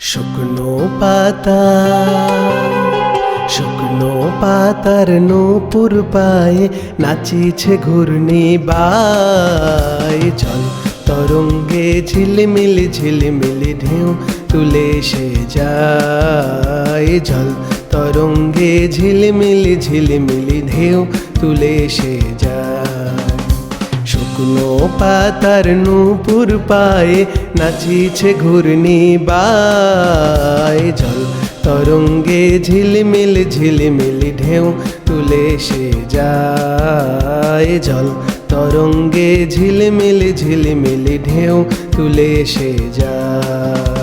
শুকনো পাতা শুকনো পাতার নূপুর পায়ে নাচিছে ঘূর্ণি বাই। চল তরঙ্গে ঝিলিমিলি ঝিলিমিলি ঢেউ তুলে সে যায়। জল তরঙ্গে ঝিলিমিলি ঝিলিমিলি ঢেউ তুলে সে যায়। শুকনো পাতার নূপুর পায়ে নাচিছে ঘূর্ণি বাই জল তরঙ্গে ঝিলমিল ঝিলমিল ঢেউ তুলে সে যায়। জল তরঙ্গে ঝিলমিল ঝিলমিল ঢেউ তুলে সে যায়।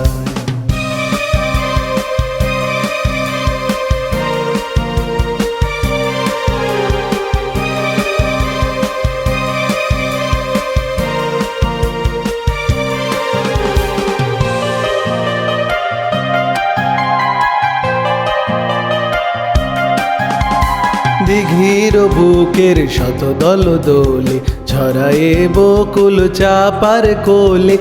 দিঘির বুকের শত দল দোলে ছড়ায়ে বকুল চাপার কোলে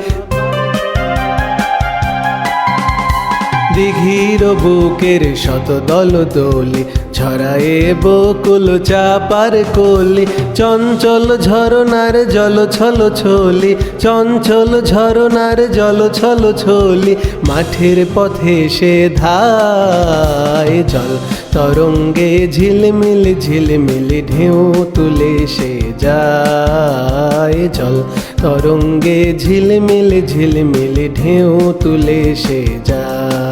দিঘির বুকের শত দল দোলে, ছড়ায়ে বকুল চাপার কোলে, চঞ্চল ঝরনার জল ছল ছলি, চঞ্চল ঝরনার জল ছল ছলি, মাঠের পথে সে ধায় জল, তরঙ্গে ঝিলমিল ঝিলমিল ঢেউ তুলে সে যায় জল, তরঙ্গে ঝিলমিল ঝিলমিল ঢেউ তুলে সে যায়।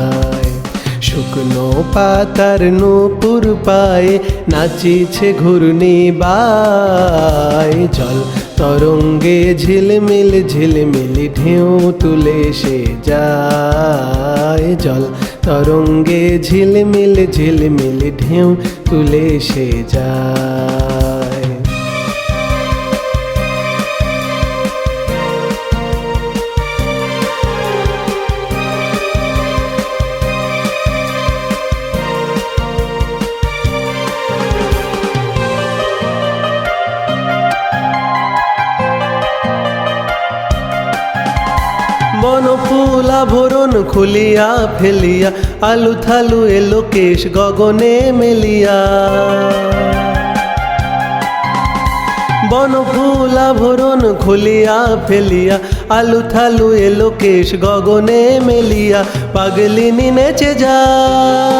শুকনো পাতার নূপুর পায়ে নাচিছে ঘূর্ণি বাই জল তরঙ্গে ঝিলমিল ঝিলমিল ঢেউ তুলে সে যায়। জল তরঙ্গে ঝিলমিল ঝিলমিল ঢেউ তুলে সে যায়। ফুলা ভরণ খুলিয়া ফেলিয়া, আলু থালু এলো কেশ গগনে মেলিয়া। বন ফুলা ভরণ খুলিয়া ফেলিয়া, আলু থালু এলো কেশ গগনে মেলিয়া, পাগলিনী নেচে যায়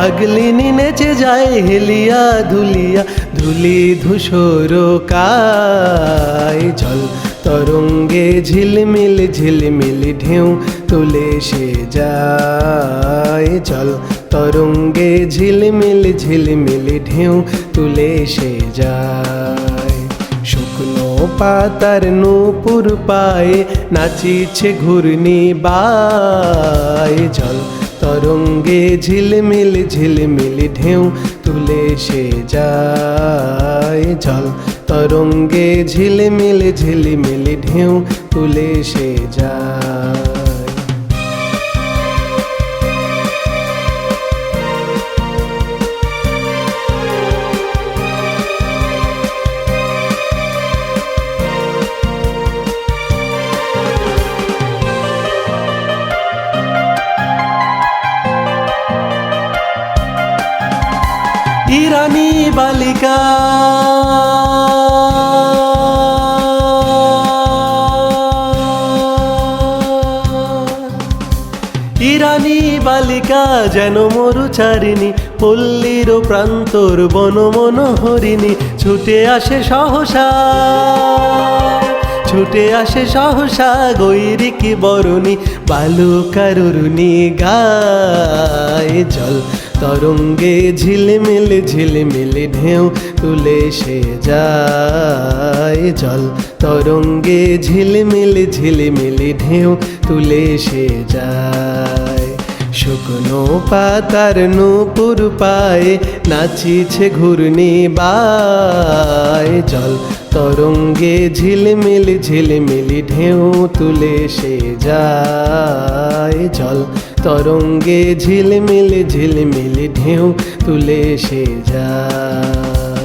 পাগলিনী নেচে যায় হেলিয়া ধুলিয়া, ধুলি ধূসর কায়। জল তরঙ্গে ঝিলমিল ঝিলমিল ঢেউ তুলে সে যায়। জল তরঙ্গে ঝিলমিল ঝিলমিল ঢেউ তুলে সে যায়। শুকনো পাতার নূপুর পায়ে নাচিছে ঘূর্ণি বাই জল তরঙ্গে ঝিলমিল ঝিলমিল ঢেউ তুলে সে যায় জল। তরঙ্গে ঝিলমিল ঝিলমিল ঢেউ তুলে সে যায়। ইরানি বালিকা। ইরানি বালিকা যেন মরুচারিণী পল্লীর প্রান্তর বন মন হরিণী। ছুটে আসে সহসা, ছুটে আসে সহসা গৈরিকি বরণী বালুকারুণী গায়ে জল। তরঙ্গে ঝিলমিল ঝিলমিল ঢেউ তুলে সে যায় জল। তরঙ্গে ঝিলমিল ঝিলমিল ঢেউ তুলে সে যায়। শুকনো পাতার নূপুর পায়ে নাচিছে ঘূর্ণি বাই জল। তরঙ্গে ঝিলমিল ঝিলমিল ঢেউ তুলে সে যায় জল। তরঙ্গে ঝিলমিল ঝিলমিল ঢেউ তুলে সে যায়